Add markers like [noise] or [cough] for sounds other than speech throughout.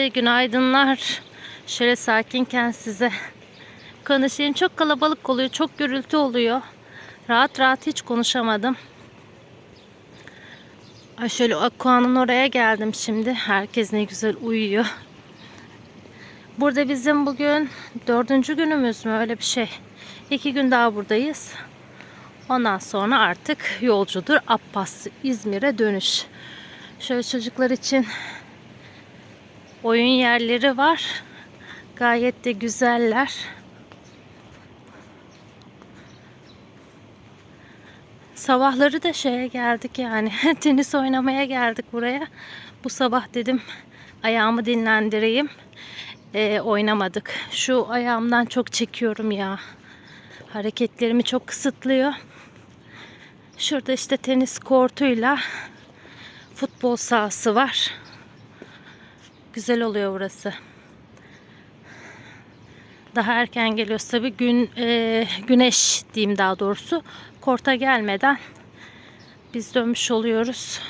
Herkese günaydınlar. Şöyle sakinken size konuşayım. Çok kalabalık oluyor, çok gürültü oluyor. Rahat rahat hiç konuşamadım. Ay şöyle Aqua'nın oraya geldim şimdi. Herkes ne güzel uyuyor. Burada bizim bugün dördüncü günümüz mü öyle bir şey. İki gün daha buradayız. Ondan sonra artık yolcudur Abbas İzmir'e dönüş. Şöyle çocuklar için oyun yerleri var. Gayet de güzeller. Sabahları da şeye geldik yani [laughs] tenis oynamaya geldik buraya. Bu sabah dedim ayağımı dinlendireyim. Ee, oynamadık. Şu ayağımdan çok çekiyorum ya. Hareketlerimi çok kısıtlıyor. Şurada işte tenis kortuyla futbol sahası var. Güzel oluyor burası. Daha erken geliyoruz tabii gün e, güneş diyeyim daha doğrusu korta gelmeden biz dönmüş oluyoruz.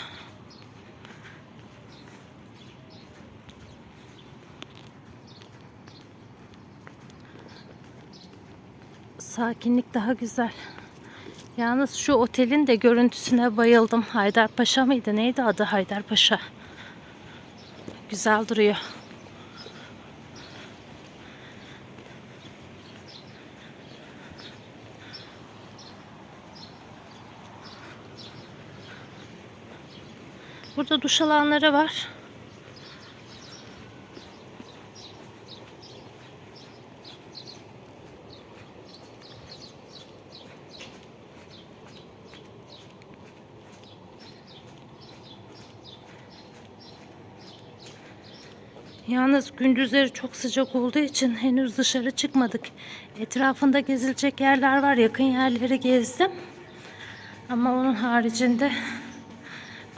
Sakinlik daha güzel. Yalnız şu otelin de görüntüsüne bayıldım. Haydarpaşa mıydı? Neydi adı Haydarpaşa? Güzel duruyor. Burada duş alanları var. Yalnız gündüzleri çok sıcak olduğu için henüz dışarı çıkmadık. Etrafında gezilecek yerler var. Yakın yerleri gezdim. Ama onun haricinde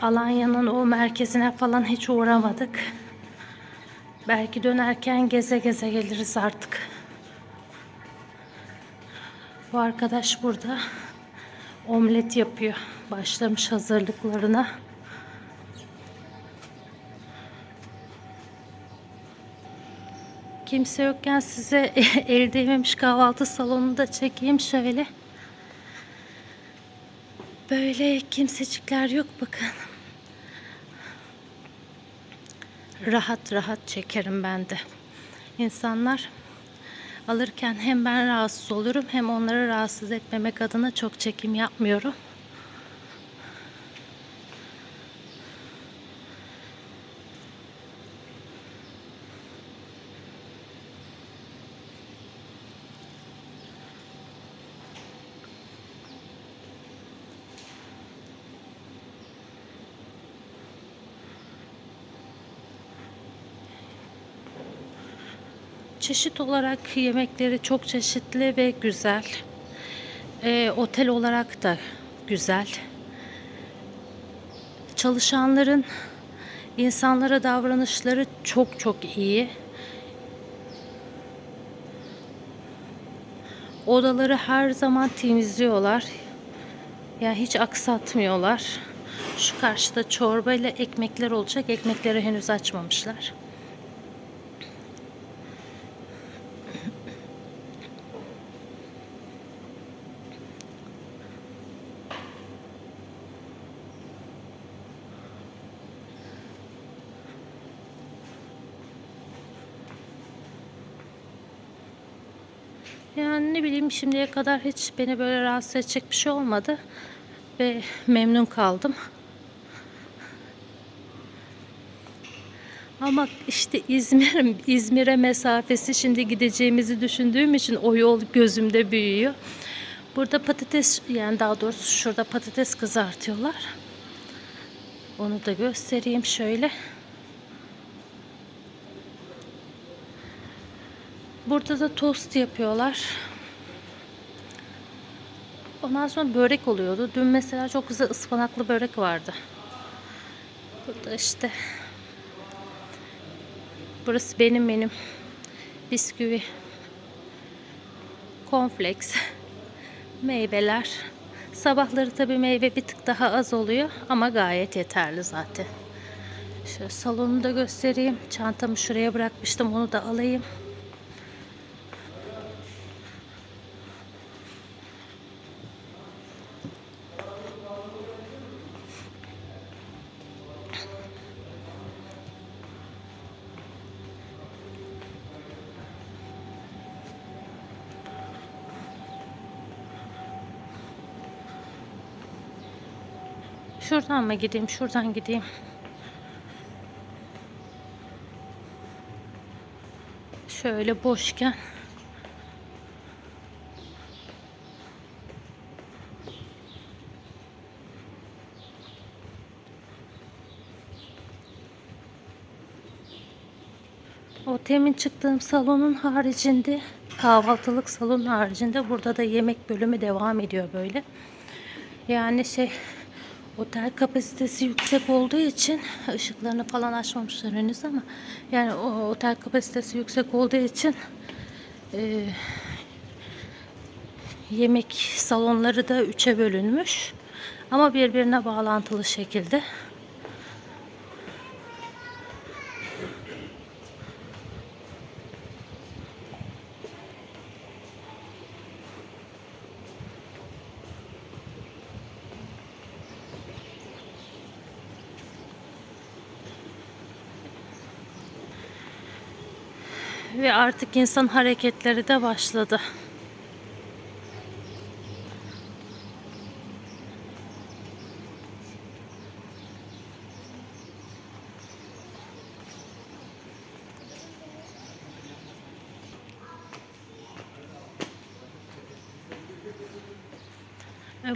Alanya'nın o merkezine falan hiç uğramadık. Belki dönerken geze geze geliriz artık. Bu arkadaş burada omlet yapıyor. Başlamış hazırlıklarına. Kimse yokken size [laughs] el değmemiş kahvaltı salonunu da çekeyim şöyle. Böyle kimsecikler yok bakın. Rahat rahat çekerim ben de. İnsanlar alırken hem ben rahatsız olurum hem onları rahatsız etmemek adına çok çekim yapmıyorum. Çeşit olarak yemekleri çok çeşitli ve güzel. Ee, otel olarak da güzel. Çalışanların insanlara davranışları çok çok iyi. Odaları her zaman temizliyorlar. Yani hiç aksatmıyorlar. Şu karşıda çorba ile ekmekler olacak. Ekmekleri henüz açmamışlar. Yani ne bileyim şimdiye kadar hiç beni böyle rahatsız edecek bir şey olmadı. Ve memnun kaldım. Ama işte İzmir İzmir'e mesafesi şimdi gideceğimizi düşündüğüm için o yol gözümde büyüyor. Burada patates yani daha doğrusu şurada patates kızartıyorlar. Onu da göstereyim şöyle. Burada da tost yapıyorlar. Ondan sonra börek oluyordu. Dün mesela çok güzel ıspanaklı börek vardı. Burada işte. Burası benim benim. Bisküvi. Konfleks. Meyveler. Sabahları tabii meyve bir tık daha az oluyor ama gayet yeterli zaten. Şöyle salonu da göstereyim. Çantamı şuraya bırakmıştım. Onu da alayım. Şuradan mı gideyim? Şuradan gideyim. Şöyle boşken O temin çıktığım salonun haricinde kahvaltılık salonun haricinde burada da yemek bölümü devam ediyor böyle. Yani şey otel kapasitesi yüksek olduğu için ışıklarını falan açmamışlar henüz ama yani o otel kapasitesi yüksek olduğu için e, yemek salonları da üçe bölünmüş ama birbirine bağlantılı şekilde. Ve artık insan hareketleri de başladı.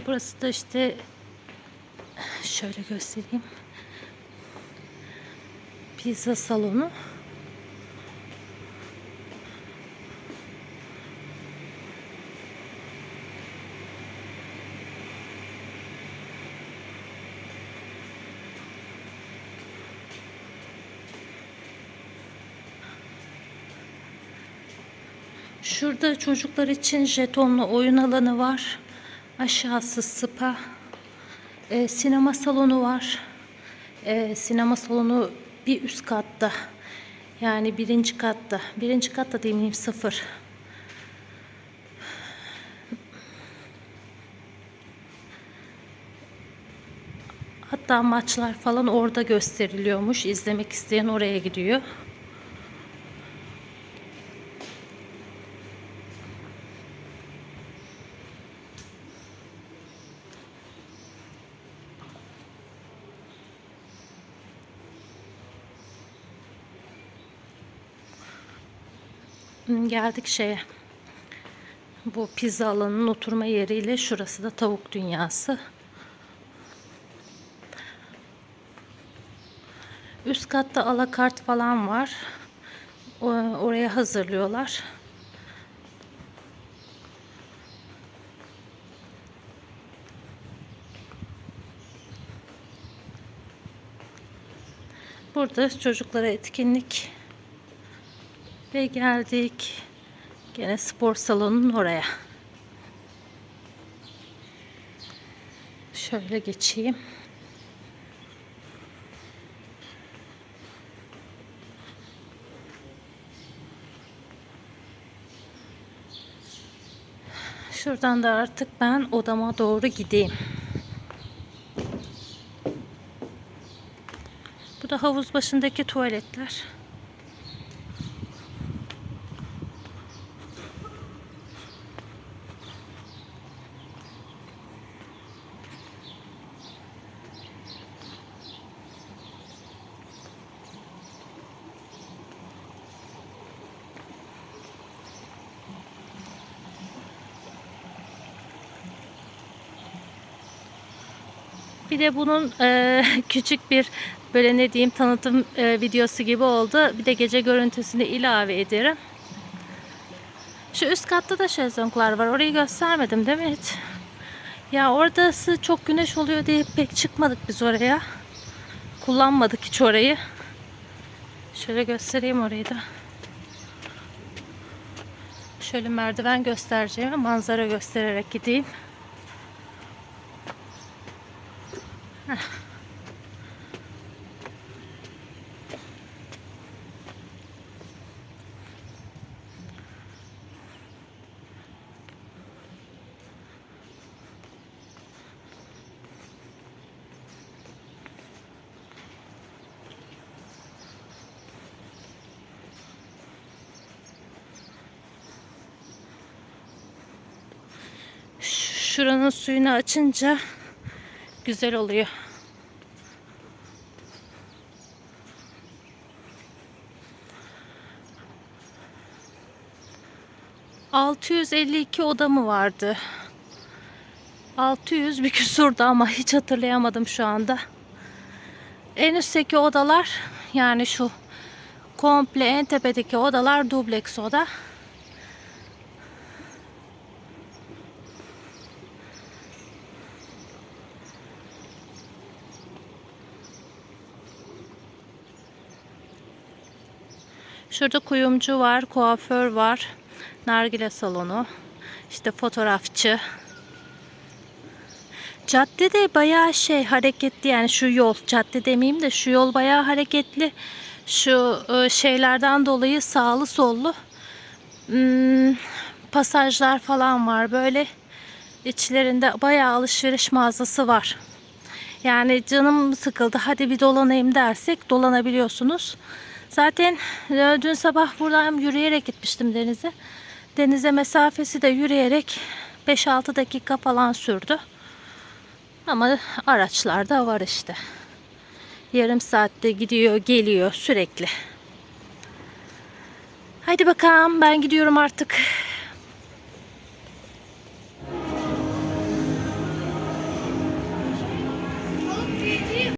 Burası da işte şöyle göstereyim. Pizza salonu. Şurada çocuklar için jetonlu oyun alanı var. Aşağısı spa. Ee, sinema salonu var. Ee, sinema salonu bir üst katta. Yani birinci katta. Birinci katta değil miyim? Sıfır. Hatta maçlar falan orada gösteriliyormuş. İzlemek isteyen oraya gidiyor. Geldik şeye. Bu pizza alanının oturma yeriyle şurası da tavuk dünyası. Üst katta alakart falan var. Oraya hazırlıyorlar. Burada çocuklara etkinlik ve geldik. Gene spor salonunun oraya. Şöyle geçeyim. Şuradan da artık ben odama doğru gideyim. Bu da havuz başındaki tuvaletler. Bir de bunun e, [laughs] küçük bir böyle ne diyeyim tanıtım e, videosu gibi oldu. Bir de gece görüntüsünü ilave ederim. Şu üst katta da şezlonglar var. Orayı göstermedim değil mi hiç? Ya oradası çok güneş oluyor diye pek çıkmadık biz oraya. Kullanmadık hiç orayı. Şöyle göstereyim orayı da. Şöyle merdiven göstereceğim manzara göstererek gideyim. Heh. şuranın suyunu açınca güzel oluyor. ...652 oda mı vardı? 600 bir küsurdu ama hiç hatırlayamadım şu anda. En üstteki odalar yani şu komple en tepedeki odalar dubleks oda. Şurada kuyumcu var, kuaför var, nargile salonu, işte fotoğrafçı. Cadde de bayağı şey hareketli yani şu yol cadde demeyeyim de şu yol bayağı hareketli. Şu e, şeylerden dolayı sağlı sollu hmm, pasajlar falan var böyle içlerinde bayağı alışveriş mağazası var. Yani canım sıkıldı hadi bir dolanayım dersek dolanabiliyorsunuz. Zaten e, dün sabah buradan yürüyerek gitmiştim denize. Denize mesafesi de yürüyerek 5-6 dakika falan sürdü. Ama araçlar da var işte. Yarım saatte gidiyor, geliyor sürekli. Haydi bakalım ben gidiyorum artık.